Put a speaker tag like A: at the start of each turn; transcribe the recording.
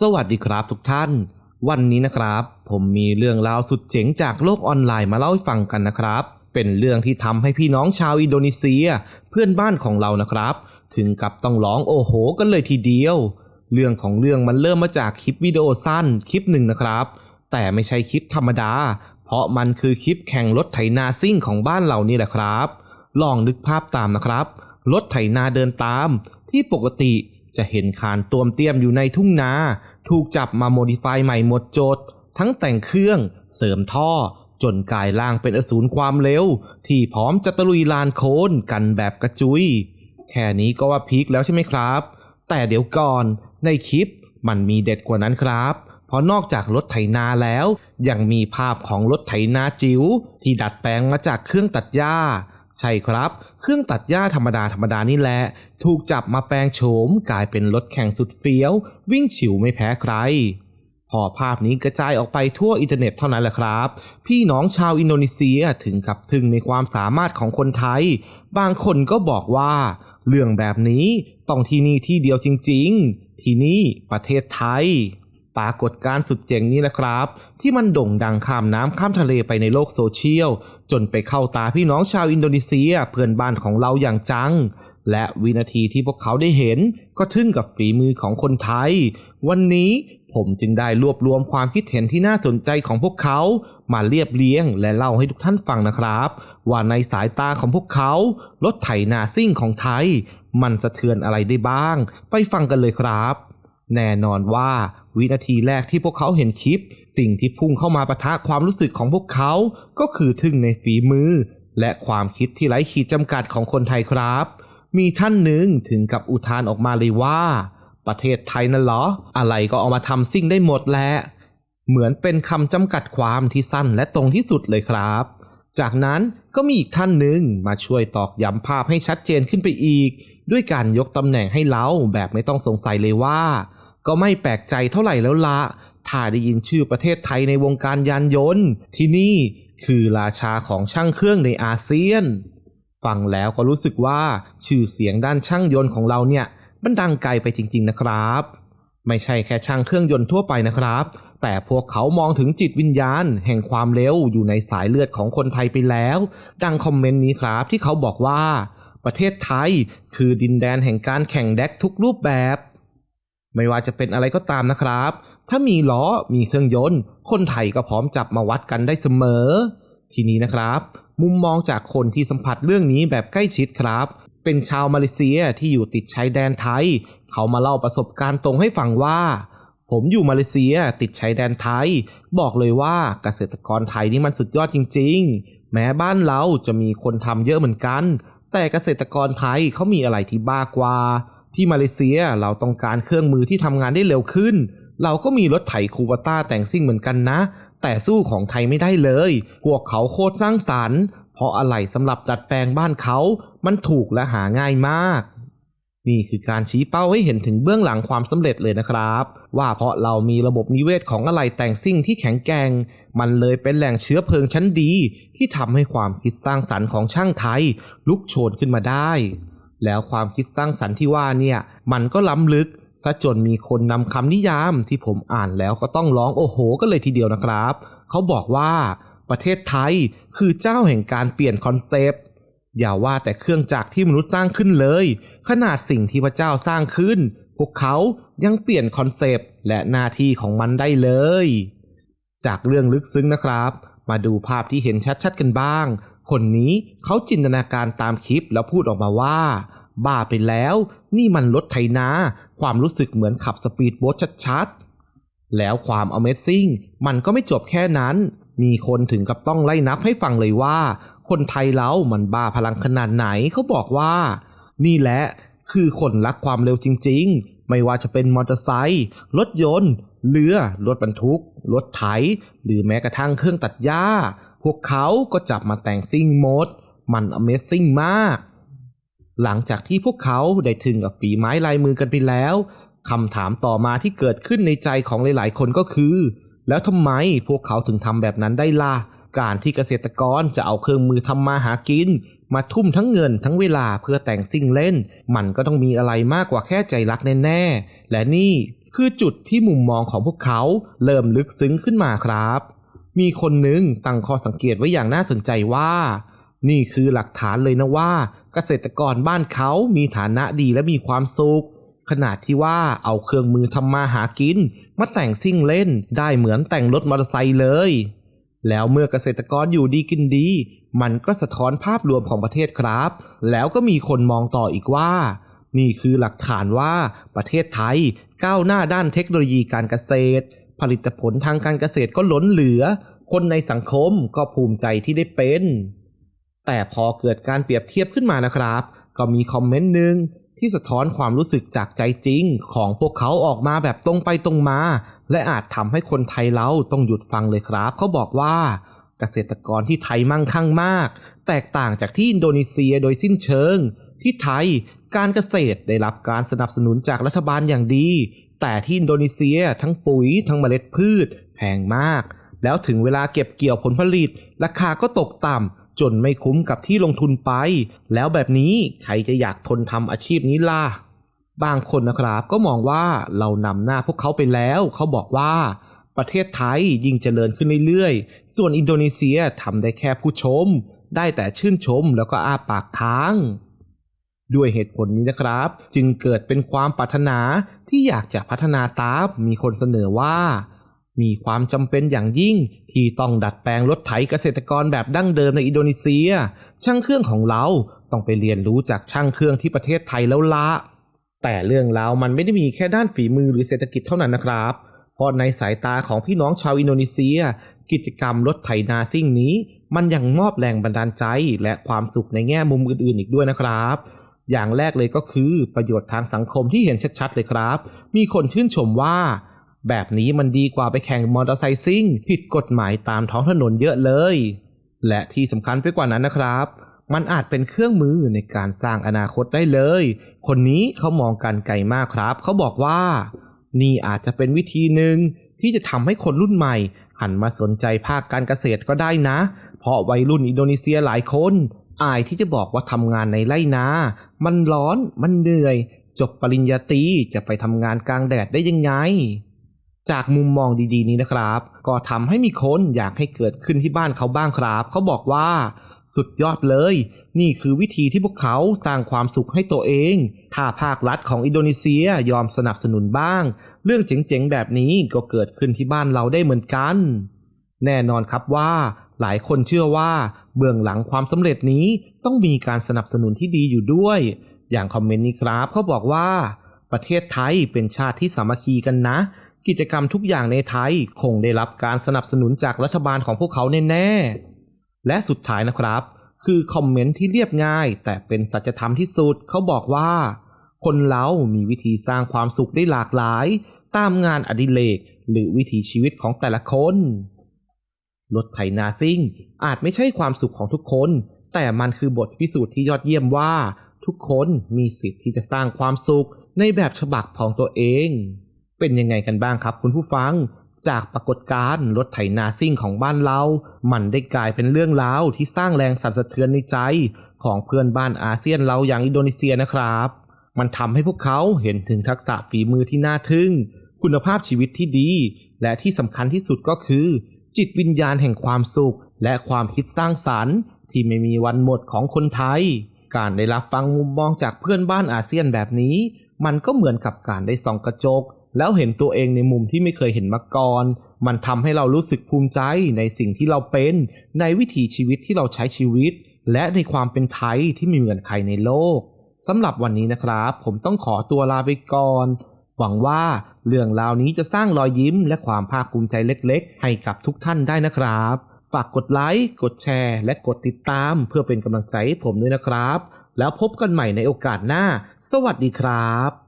A: สวัสดีครับทุกท่าน วันนี้นะครับ ผมมีเรื่องราวสุดเจ๋งจากโลกออนไลน์มาเล่าให้ฟังกันนะครับ เป็นเรื่องที่ทำให้พี่น้องชาวอินโดนีเซีย เพื่อนบ้านของเรานะครับ ถึงกับต้องร้องโอโห กันเลยทีเดียว เรื่องของเรื่องมันเริ่มมาจากคลิปวิดีโอสั้นคลิปหนึ่งนะครับ แต่ไม่ใช่คลิปธรรมดา เพราะมันคือคลิปแข่งรถไถนาซิ่งของบ้านเรานี่แหละครับ ลองนึกภาพตามนะครับรถไถนาเดินตาม ที่ปกติ จะเห็นคานตวมเตี้ยมอยู่ในทุ่งนา ถูกจับมาโมดิฟายใหม่หมดจด ทั้งแต่งเครื่อง เสริมท่อ จนกายร่างเป็นอสูรความเร็ว ที่พร้อมจะตะลุยลานโคนกันแบบกระจุย แค่นี้ก็ว่าพีคแล้วใช่ไหมครับ แต่เดี๋ยวก่อนในคลิปมันมีเด็ดกว่านั้นครับ เพราะนอกจากรถไถนาแล้ว ยังมีภาพของรถไถนาจิ๋วที่ดัดแปลงมาจากเครื่องตัดหญ้า ใช่ครับ เครื่องตัดหญ้าธรรมดาธรรมดานี่แหละ ถูกจับมาแปลงโฉมกลายเป็นรถแข่งสุดเฟี้ยว วิ่งฉิวไม่แพ้ใคร พอภาพนี้กระจายออกไปทั่วอินเทอร์เน็ตเท่านั้นแหละครับ พี่น้องชาวอินโดนีเซียถึงกับทึ่งในความสามารถของคนไทย บางคนก็บอกว่า เรื่องแบบนี้ต้องที่นี่ที่เดียวจริง ๆ ที่นี่ประเทศไทย ปรากฏการสุดเจ๋งนี้แหละครับ ที่มันโด่งดังข้ามน้ำข้ามทะเลไปในโลกโซเชียล จนไปเข้าตาพี่น้องชาวอินโดนีเซียเพื่อนบ้านของเราอย่างจัง และวินาทีที่พวกเขาได้เห็น ก็ทึ่งกับฝีมือของคนไทย วันนี้ผมจึงได้รวบรวมความคิดเห็นที่น่าสนใจของพวกเขา มาเรียบเรียงและเล่าให้ทุกท่านฟังนะครับ ว่าในสายตาของพวกเขารถไถนาซิ่งของไทย มันสะเทือนอะไรได้บ้าง ไปฟังกันเลยครับ แน่นอนว่า วินาทีแรกที่พวกเขาเห็นคลิป สิ่งที่พุ่งเข้ามาปะทะความรู้สึกของพวกเขา ก็คือทึ่งในฝีมือ และความคิดที่ไร้ขีดจำกัดของคนไทยครับ มีท่านหนึ่งถึงกับอุทานออกมาเลยว่า ประเทศไทยนั่นเหรอ อะไรก็เอามาทำซิ่งได้หมดแหละเหมือนเป็นคำจำกัดความที่สั้นและตรงที่สุดเลยครับ จากนั้นก็มีอีกท่านหนึ่งมาช่วยตอกย้ำภาพให้ชัดเจนขึ้นไปอีก ด้วยการยกตำแหน่งให้เราแบบไม่ต้องสงสัยเลยว่า ก็ไม่แปลกใจเท่าไหร่แล้วละถ้าได้ยินชื่อประเทศไทยในวงการยานยนต์ ที่นี่คือราชาของช่างเครื่องในอาเซียน ฟังแล้วก็รู้สึกว่าชื่อเสียงด้านช่างยนต์ของเราเนี่ยมันดังไกลไปจริง ๆนะครับ ไม่ใช่แค่ช่างเครื่องยนต์ทั่วไปนะครับ แต่พวกเขามองถึงจิตวิญญาณ แห่งความเร็วอยู่ในสายเลือดของคนไทยไปแล้ว ดังคอมเมนต์นี้ครับที่เขาบอกว่า ประเทศไทยคือดินแดนแห่งการแข่งแดกทุกรูปแบบ ไม่ว่าจะเป็นอะไรก็ตามนะครับ ถ้ามีล้อมีเครื่องยนต์ คนไทยก็พร้อมจับมาวัดกันได้เสมอ ทีนี้นะครับ มุมมองจากคนที่สัมผัสเรื่องนี้แบบใกล้ชิดครับ เป็นชาวมาเลเซียที่อยู่ติดชายแดนไทย เขามาเล่าประสบการณ์ตรงให้ฟังว่า ผมอยู่มาเลเซียติดชายแดนไทย บอกเลยว่าเกษตรกรไทยนี่มันสุดยอดจริง ๆ แม้บ้านเราจะมีคนทำเยอะเหมือนกัน แต่เกษตรกรไทยเขามีอะไรที่บ้ากว่า ที่มาเลเซียเราต้องการเครื่องมือที่ทำงานได้เร็วขึ้น เราก็มีรถไถคูบาต้าแต่งซิ่งเหมือนกันนะ แต่สู้ของไทยไม่ได้เลย พวกเขาโคตรสร้างสรรค์ เพราะอะไรสำหรับดัดแปลงบ้านเขา มันถูกและหาง่ายมาก นี่คือการชี้เป้าให้เห็นถึงเบื้องหลังความสำเร็จเลยนะครับ ว่าเพราะเรามีระบบนิเวศของอะไหล่แต่งซิ่งที่แข็งแกร่งมันเลยเป็นแหล่งเชื้อเพลิงชั้นดี ที่ทำให้ความคิดสร้างสรรค์ของช่างไทย ลุกโชนขึ้นมาได้ แล้วความคิดสร้างสรรค์ที่ว่าเนี่ยมันก็ล้ำลึกซะจนมีคนนำคำนิยามที่ผมอ่านแล้วก็ต้องร้องโอ้โหกันเลยทีเดียวนะครับ เขาบอกว่าประเทศไทยคือเจ้าแห่งการเปลี่ยนคอนเซปต์อย่าว่าแต่เครื่องจักรที่มนุษย์สร้างขึ้นเลย ขนาดสิ่งที่พระเจ้าสร้างขึ้น พวกเขายังเปลี่ยนคอนเซปต์และหน้าที่ของมันได้เลย จากเรื่องลึกซึ้งนะครับ มาดูภาพที่เห็นชัดๆกันบ้าง คนนี้เขาจินตนาการตามคลิปแล้วพูดออกมาว่า บ้าไปแล้ว นี่มันรถไถนา ความรู้สึกเหมือนขับสปีดโบ๊ทชัดๆ แล้วความ Amazing มันก็ไม่จบแค่นั้น มีคนถึงกับต้องไล่นับให้ฟังเลยว่า คนไทยเรามันบ้าพลังขนาดไหนเขาบอกว่า นี่แหละคือคนรักความเร็วจริง ๆ ไม่ว่าจะเป็นมอเตอร์ไซค์รถยนต์เรือรถบรรทุก รถไถ หรือแม้กระทั่งเครื่องตัดหญ้า พวกเขาก็จับมาแต่งซิ่งหมด มัน Amazing มาก หลังจากที่พวกเขาได้ถึงกับฝีไม้ลายมือกันไปแล้วคำถามต่อมาที่เกิดขึ้นในใจของหลาย ๆ คนก็คือ แล้วทำไมพวกเขาถึงทำแบบนั้นได้ล่ะการที่เกษตรกรจะเอาเครื่องมือทำมาหากิน มาทุ่มทั้งเงินทั้งเวลาเพื่อแต่งสิ่งเล่น มันก็ต้องมีอะไรมากกว่าแค่ใจรักแน่ๆ และนี่คือจุดที่มุมมองของพวกเขาเริ่มลึกซึ้งขึ้นมาครับ มีคนหนึ่งตั้งข้อสังเกตไว้อย่างน่าสนใจว่า นี่คือหลักฐานเลยนะว่า เกษตรกรบ้านเขามีฐานะดีและมีความสุข ขนาดที่ว่าเอาเครื่องมือทำมาหากิน มาแต่งซิ่งเล่นได้เหมือนแต่งรถมอเตอร์ไซค์เลย แล้วเมื่อเกษตรกรอยู่ดีกินดี มันก็สะท้อนภาพรวมของประเทศครับ แล้วก็มีคนมองต่ออีกว่า นี่คือหลักฐานว่าประเทศไทยก้าวหน้าด้านเทคโนโลยีการเกษตร ผลิตผลทางการเกษตรก็ล้นเหลือ คนในสังคมก็ภูมิใจที่ได้เป็น แต่พอเกิดการเปรียบเทียบขึ้นมานะครับ ก็มีคอมเมนต์หนึ่งที่สะท้อนความรู้สึกจากใจจริง ของพวกเขาออกมาแบบตรงไปตรงมา และอาจทำให้คนไทยเราต้องหยุดฟังเลยครับ เขาบอกว่าเกษตรกรที่ไทยมั่งคั่งมาก แตกต่างจากที่อินโดนีเซียโดยสิ้นเชิง ที่ไทยการเกษตรได้รับการสนับสนุนจากรัฐบาลอย่างดี แต่ที่อินโดนีเซียทั้งปุ๋ยทั้งเมล็ดพืช แพงมาก แล้วถึงเวลาเก็บเกี่ยวผลผลิต ราคาก็ตกต่ำ จนไม่คุ้มกับที่ลงทุนไป แล้วแบบนี้ใครจะอยากทนทำอาชีพนี้ล่ะ บางคนนะครับก็มองว่าเรานำหน้าพวกเขาไปแล้ว เขาบอกว่า ประเทศไทยยิ่งเจริญขึ้นเรื่อยๆ ส่วนอินโดนีเซียทำได้แค่ผู้ชม ได้แต่ชื่นชมแล้วก็อ้าปากค้างด้วยเหตุผลนี้นะครับ จึงเกิดเป็นความปรารถนาที่อยากจะพัฒนาตามมีคนเสนอว่า มีความจำเป็นอย่างยิ่งที่ต้องดัดแปลงรถไถเกษตรกรแบบดั้งเดิมในอินโดนีเซีย ช่างเครื่องของเราต้องไปเรียนรู้จากช่างเครื่องที่ประเทศไทยแล้วละแต่เรื่องราวมันไม่ได้มีแค่ด้านฝีมือหรือเศรษฐกิจเท่านั้นนะครับ เพราะในสายตาของพี่น้องชาวอินโดนีเซีย กิจกรรมรถไถนาซิ่งนี้ มันยังมอบแรงบันดาลใจและความสุขในแง่มุมอื่นๆ อีกด้วยนะครับอย่างแรกเลยก็คือประโยชน์ทางสังคมที่เห็นชัดๆ เลยครับ มีคนชื่นชมว่า แบบนี้มันดีกว่าไปแข่งมอเตอร์ไซค์ซิ่ง ผิดกฎหมายตามท้องถนนเยอะเลย และที่สำคัญไปกว่านั้นนะครับ มันอาจเป็นเครื่องมือในการสร้างอนาคตได้เลย คนนี้เขามองกันไกลมากครับ เขาบอกว่า นี่อาจจะเป็นวิธีหนึ่งที่จะทำให้คนรุ่นใหม่ หันมาสนใจภาคการเกษตรก็ได้นะ เพราะวัยรุ่นอินโดนีเซียหลายคน อายที่จะบอกว่าทำงานในไร่นา มันร้อน มันเหนื่อย จบปริญญาตรีจะไปทำงานกลางแดดได้ยังไง จากมุมมองดีๆ นี้นะครับ ก็ทำให้มีคนอยากให้เกิดขึ้นที่บ้านเขาบ้างครับ เขาบอกว่าสุดยอดเลย นี่คือวิธีที่พวกเขาสร้างความสุขให้ตัวเอง ถ้าภาครัฐของอินโดนีเซียยอมสนับสนุนบ้าง เรื่องเจ๋งๆ แบบนี้ก็เกิดขึ้นที่บ้านเราได้เหมือนกัน แน่นอนครับว่า หลายคนเชื่อว่า เบื้องหลังความสำเร็จนี้ต้องมีการสนับสนุนที่ดีอยู่ด้วย อย่างคอมเมนต์นี้ครับเขาบอกว่า ประเทศไทยเป็นชาติที่สามัคคีกันนะ กิจกรรมทุกอย่างในไทยคงได้รับการสนับสนุนจากรัฐบาลของพวกเขาแน่ๆ และสุดท้ายนะครับ คือคอมเมนต์ที่เรียบง่าย แต่เป็นสัจธรรมที่สุดเขาบอกว่า คนเรามีวิธีสร้างความสุขได้หลากหลาย ตามงานอดิเรกหรือวิถีชีวิตของแต่ละคนรถไถนาซิ่งอาจไม่ใช่ความสุขของทุกคน แต่มันคือบทพิสูจน์ที่ยอดเยี่ยมว่า ทุกคนมีสิทธิ์ที่จะสร้างความสุขในแบบฉบับของตัวเอง เป็นยังไงกันบ้างครับคุณผู้ฟัง จากปรากฏการณ์รถไถนาซิ่งของบ้านเรา มันได้กลายเป็นเรื่องราวที่สร้างแรงสั่นสะเทือนในใจของเพื่อนบ้านอาเซียนเราอย่างอินโดนีเซียนะครับ มันทำให้พวกเขาเห็นถึงทักษะฝีมือที่น่าทึ่ง คุณภาพชีวิตที่ดี และที่สำคัญที่สุดก็คือ จิตวิญญาณแห่งความสุข และความคิดสร้างสรรค์ที่ไม่มีวันหมดของคนไทย การได้รับฟังมุมมองจากเพื่อนบ้านอาเซียนแบบนี้ มันก็เหมือนกับการได้ส่องกระจก แล้วเห็นตัวเองในมุมที่ไม่เคยเห็นมาก่อน มันทำให้เรารู้สึกภูมิใจในสิ่งที่เราเป็น ในวิถีชีวิตที่เราใช้ชีวิต และในความเป็นไทยที่ไม่เหมือนใครในโลกสำหรับวันนี้นะครับ ผมต้องขอตัวลาไปก่อน หวังว่าเรื่องราวนี้จะสร้างรอยยิ้มและความภาคภูมิใจเล็กๆ ให้กับทุกท่านได้นะครับ ฝากกดไลค์ กดแชร์ และกดติดตาม เพื่อเป็นกำลังใจให้ผมด้วยนะครับ แล้วพบกันใหม่ในโอกาสหน้า สวัสดีครับ